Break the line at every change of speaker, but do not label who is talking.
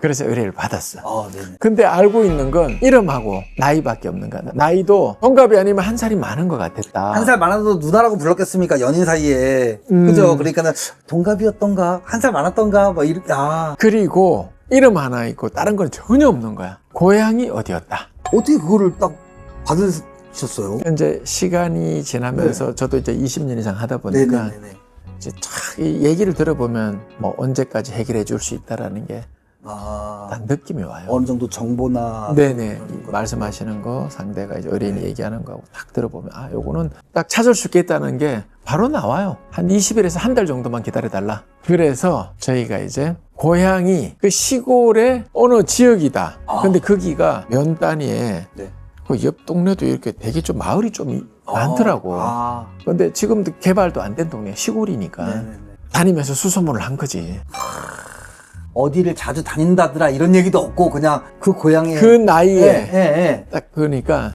그래서 의뢰를 받았어.
아, 네네.
근데 알고 있는 건 이름하고 나이밖에 없는 거야. 나이도 동갑이 아니면 한 살이 많은 것 같았다.
한 살 많아도 누나라고 불렀겠습니까? 연인 사이에.
음.
그죠? 그러니까는 동갑이었던가? 한 살 많았던가? 뭐 이렇게, 아.
그리고 이름 하나 있고 다른 건 전혀 없는 거야. 고향이 어디였다.
어떻게 그거를 딱 받으셨어요?
현재 시간이 지나면서 저도 이제 20년 이상 하다 보니까
네네네네.
이제 쫙이 얘기를 들어보면 뭐 언제까지 해결해 줄 수 있다라는 게 딱
아.
느낌이 와요.
어느 정도 정보나.
네네. 말씀하시는 거 상대가 이제 어린이 얘기하는 거하고 딱 들어보면 아 요거는 딱 찾을 수 있겠다는 게 바로 나와요 한 20일에서 한 달 정도만 기다려 달라 그래서 저희가 이제 고향이 그 시골의 어느 지역이다
아.
근데 거기가 면 단위에
네.
그 옆 동네도 이렇게 되게 좀 마을이 좀 이- 많더라고
아.
근데 지금도 개발도 안 된 동네 시골이니까
네네네.
다니면서 수소문을 한 거지
어디를 자주 다닌다더라 이런 얘기도 없고 그냥 그 고향에
그 나이에
예, 예, 예.
딱 그러니까